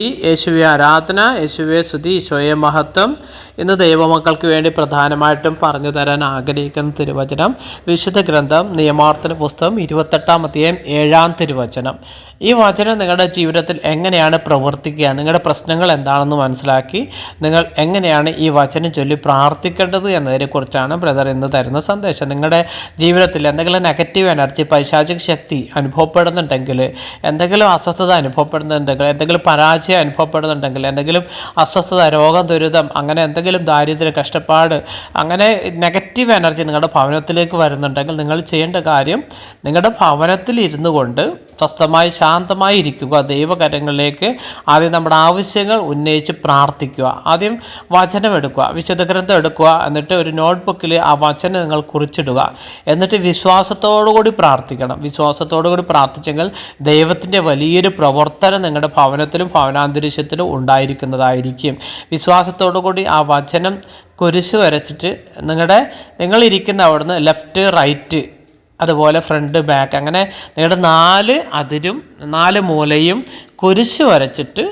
യേശുവെ ആരാധന യേശുവെ സ്തുതി ഈശോയെ മഹത്വം ഇന്ന് ദൈവമക്കൾക്ക് വേണ്ടി പ്രധാനമായിട്ടും പറഞ്ഞു തരാൻ ആഗ്രഹിക്കുന്ന തിരുവചനം വിശുദ്ധ ഗ്രന്ഥം നിയമാർത്ഥന പുസ്തകം ഇരുപത്തെട്ടാം അധ്യായം ഏഴാം തിരുവചനം. ഈ വചനം നിങ്ങളുടെ ജീവിതത്തിൽ എങ്ങനെയാണ് പ്രവർത്തിക്കുക നിങ്ങളുടെ പ്രശ്നങ്ങൾ എന്താണെന്ന് മനസ്സിലാക്കി നിങ്ങൾ എങ്ങനെയാണ് ഈ വചനം ചൊല്ലി പ്രാർത്ഥിക്കേണ്ടത് എന്നതിനെക്കുറിച്ചാണ് ബ്രദർ ഇന്ന് തരുന്ന സന്ദേശം. നിങ്ങളുടെ ജീവിതത്തിൽ എന്തെങ്കിലും നെഗറ്റീവ് എനർജി പൈശാചിക ശക്തി അനുഭവപ്പെടുന്നുണ്ടെങ്കിൽ എന്തെങ്കിലും അസ്വസ്ഥത അനുഭവപ്പെടുന്നുണ്ടെങ്കിൽ എന്തെങ്കിലും പരാജയം തളർച്ച അനുഭവപ്പെടുന്നുണ്ടെങ്കിൽ എന്തെങ്കിലും അസ്വസ്ഥത രോഗം ദുരിതം അങ്ങനെ എന്തെങ്കിലും ദാരിദ്ര്യ കഷ്ടപ്പാട് അങ്ങനെ നെഗറ്റീവ് എനർജി നിങ്ങളുടെ ഭവനത്തിലേക്ക് വരുന്നുണ്ടെങ്കിൽ നിങ്ങൾ ചെയ്യേണ്ട കാര്യം നിങ്ങളുടെ ഭവനത്തിൽ ഇരുന്നു കൊണ്ട് സ്വസ്ഥമായി ശാന്തമായി ഇരിക്കുക. ദൈവകരങ്ങളിലേക്ക് ആദ്യം നമ്മുടെ ആവശ്യങ്ങൾ ഉന്നയിച്ച് പ്രാർത്ഥിക്കുക. ആദ്യം വചനമെടുക്കുക വിശുദ്ധ ഗ്രന്ഥം എടുക്കുക. എന്നിട്ട് ഒരു നോട്ട്ബുക്കിൽ ആ വചനം നിങ്ങൾ കുറിച്ചിടുക. എന്നിട്ട് വിശ്വാസത്തോടുകൂടി പ്രാർത്ഥിക്കണം. വിശ്വാസത്തോടുകൂടി പ്രാർത്ഥിച്ചെങ്കിൽ ദൈവത്തിന്റെ വലിയൊരു പ്രവർത്തനം നിങ്ങളുടെ ഭവനത്തിലും ഭവനാന്തരീക്ഷത്തിലും ഉണ്ടായിരിക്കുന്നതായിരിക്കും. വിശ്വാസത്തോടു കൂടി ആ വചനം കുരിശ് വരച്ചിട്ട് നിങ്ങളുടെ നിങ്ങളിരിക്കുന്ന അവിടുന്ന് ലെഫ്റ്റ് റൈറ്റ് അതുപോലെ ഫ്രണ്ട് ബാക്ക് അങ്ങനെ നിങ്ങളുടെ നാല് അതിരും നാല് മൂലയും കുരിശ് വരച്ചിട്ട്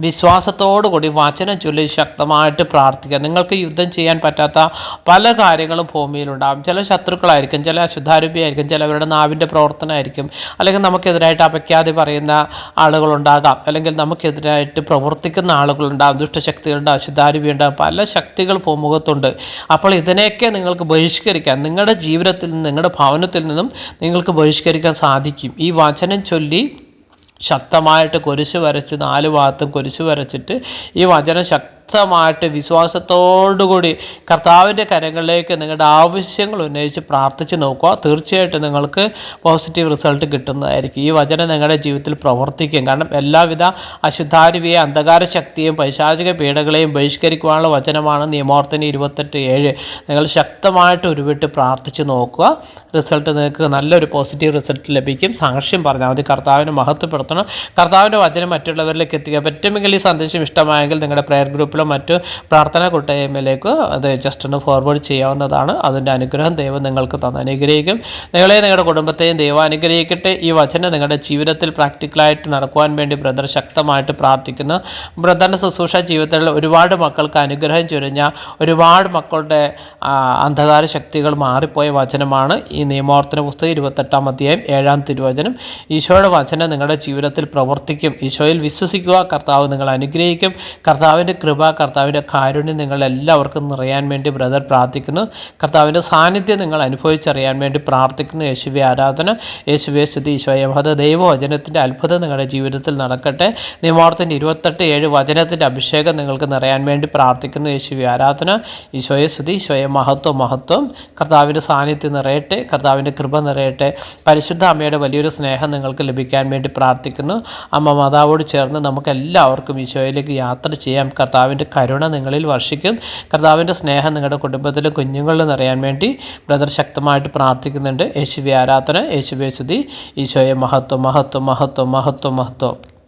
വിശ്വാസത്തോടുകൂടി വചനം ചൊല്ലി ശക്തമായിട്ട് പ്രാർത്ഥിക്കുക. നിങ്ങൾക്ക് യുദ്ധം ചെയ്യാൻ പറ്റാത്ത പല കാര്യങ്ങളും ഭൂമിയിലുണ്ടാകും ചില ശത്രുക്കളായിരിക്കും ചില അശുദ്ധാരൂപിയായിരിക്കും ചിലവരുടെ നാവിന്റെ പ്രവർത്തനമായിരിക്കും. അല്ലെങ്കിൽ നമുക്കെതിരായിട്ട് അപയ്ക്കാതെ പറയുന്ന ആളുകളുണ്ടാകാം. അല്ലെങ്കിൽ നമുക്കെതിരായിട്ട് പ്രവർത്തിക്കുന്ന ആളുകളുണ്ടാകും. ദുഷ്ടശക്തികളുണ്ട് അശുദ്ധാരൂപിയുണ്ടാകും പല ശക്തികൾ ഭൂമുഖത്തുണ്ട്. അപ്പോൾ ഇതിനെയൊക്കെ നിങ്ങൾക്ക് ബഹിഷ്കരിക്കാൻ നിങ്ങളുടെ ജീവിതത്തിൽ നിന്നും നിങ്ങളുടെ ഭവനത്തിൽ നിന്നും നിങ്ങൾക്ക് ബഹിഷ്കരിക്കാൻ സാധിക്കും. ഈ വചനം ചൊല്ലി ശക്തമായിട്ട് കുരിശ് വരച്ച് നാല് ഭാഗത്തും കുരിശ് വരച്ചിട്ട് ഈ വചനം ശക്തി ശക്തമായിട്ട് വിശ്വാസത്തോടുകൂടി കർത്താവിന്റെ കരങ്ങളിലേക്ക് നിങ്ങളുടെ ആവശ്യങ്ങൾ ഉന്നയിച്ച് പ്രാർത്ഥിച്ച് നോക്കുക. തീർച്ചയായിട്ടും നിങ്ങൾക്ക് പോസിറ്റീവ് റിസൾട്ട് കിട്ടുന്നതായിരിക്കും. ഈ വചനം നിങ്ങളുടെ ജീവിതത്തിൽ പ്രവർത്തിക്കും. കാരണം എല്ലാവിധ അശുദ്ധാരുവിയെ അന്ധകാര ശക്തിയും പൈശാചിക പീഡകളെയും ബഹിഷ്കരിക്കുവാനുള്ള വചനമാണ് നിയമോർത്തിന് ഇരുപത്തെട്ട് ഏഴ്. നിങ്ങൾ ശക്തമായിട്ട് ഉരുവിട്ട് പ്രാർത്ഥിച്ച് നോക്കുക. റിസൾട്ട് നിങ്ങൾക്ക് നല്ലൊരു പോസിറ്റീവ് റിസൾട്ട് ലഭിക്കും. സാക്ഷ്യം പറഞ്ഞാൽ മതി. കർത്താവിനെ മഹത്വപ്പെടുത്തണം. കർത്താവിന്റെ വചനം മറ്റുള്ളവരിലേക്ക് എത്തിക്കുക. പറ്റുമെങ്കിൽ ഈ സന്ദേശം ഇഷ്ടമായെങ്കിൽ നിങ്ങളുടെ പ്രയർ ഗ്രൂപ്പിൽ ഗ്രൂപ്പിലോ മറ്റ് പ്രാർത്ഥനാ കൂട്ടായ്മയിലേക്ക് അത് ജസ്റ്റ് ഒന്ന് ഫോർവേഡ് ചെയ്യാവുന്നതാണ്. അതിന്റെ അനുഗ്രഹം ദൈവം നിങ്ങൾക്ക് തന്ന് അനുഗ്രഹിക്കും. നിങ്ങളെ നിങ്ങളുടെ കുടുംബത്തെയും ദൈവം അനുഗ്രഹിക്കട്ടെ. ഈ വചനം നിങ്ങളുടെ ജീവിതത്തിൽ പ്രാക്ടിക്കലായിട്ട് നടക്കുവാൻ വേണ്ടി ബ്രദർ ശക്തമായിട്ട് പ്രാർത്ഥിക്കുന്നു. ബ്രദറിന്റെ ശുശ്രൂഷ ജീവിതത്തിൽ ഒരുപാട് മക്കൾക്ക് അനുഗ്രഹം ചൊരിഞ്ഞ ഒരുപാട് മക്കളുടെ അന്ധകാര ശക്തികൾ മാറിപ്പോയ വചനമാണ് ഈ നിയമോർത്തന പുസ്തകം ഇരുപത്തെട്ടാം അധ്യായം ഏഴാം തിരുവചനം. ഈശോയുടെ വചനം നിങ്ങളുടെ ജീവിതത്തിൽ പ്രവർത്തിക്കും. ഈശോയിൽ വിശ്വസിക്കുക. കർത്താവ് നിങ്ങളെ അനുഗ്രഹിക്കും. കർത്താവിന്റെ കൃപ കർത്താവിന്റെ കാരുണ്യം നിങ്ങൾ എല്ലാവർക്കും നിറയാൻ വേണ്ടി ബ്രദർ പ്രാർത്ഥിക്കുന്നു. കർത്താവിന്റെ സാന്നിധ്യം നിങ്ങൾ അനുഭവിച്ചറിയാൻ വേണ്ടി പ്രാർത്ഥിക്കുന്നു. യേശുവി ആരാധന യേശുവെ സ്തുതി ഈശോയമഹത ദൈവവചനത്തിന്റെ അത്ഭുതം നിങ്ങളുടെ ജീവിതത്തിൽ നടക്കട്ടെ. നിയമോർത്തിന്റെ ഇരുപത്തെട്ട് ഏഴ് വചനത്തിന്റെ അഭിഷേകം നിങ്ങൾക്ക് നിറയാൻ വേണ്ടി പ്രാർത്ഥിക്കുന്നു. യേശുവി ആരാധന ഈശോയെ സ്തുതി ഈശോയെ മഹത്വം മഹത്വം. കർത്താവിന്റെ സാന്നിധ്യം നിറയട്ടെ. കർത്താവിന്റെ കൃപ നിറയട്ടെ. പരിശുദ്ധ അമ്മയുടെ വലിയൊരു സ്നേഹം നിങ്ങൾക്ക് ലഭിക്കാൻ വേണ്ടി പ്രാർത്ഥിക്കുന്നു. അമ്മ മാതാവോട് ചേർന്ന് നമുക്ക് എല്ലാവർക്കും ഈശോയിലേക്ക് യാത്ര ചെയ്യാം. കർത്താവിന്റെ കർത്താവിന്റെ കരുണ നിങ്ങളിൽ വർഷിക്കും. കർത്താവിന്റെ സ്നേഹം നിങ്ങളുടെ കുടുംബത്തിലും കുഞ്ഞുങ്ങളിലും നിറയാൻ വേണ്ടി ബ്രദർ ശക്തമായിട്ട് പ്രാർത്ഥിക്കുന്നുണ്ട്. യേശുവി ആരാധന യേശുവേശുതി സ്തുതി. ഈശോയെ മഹത്വം മഹത്വം മഹത്വം മഹത്വം മഹത്വം.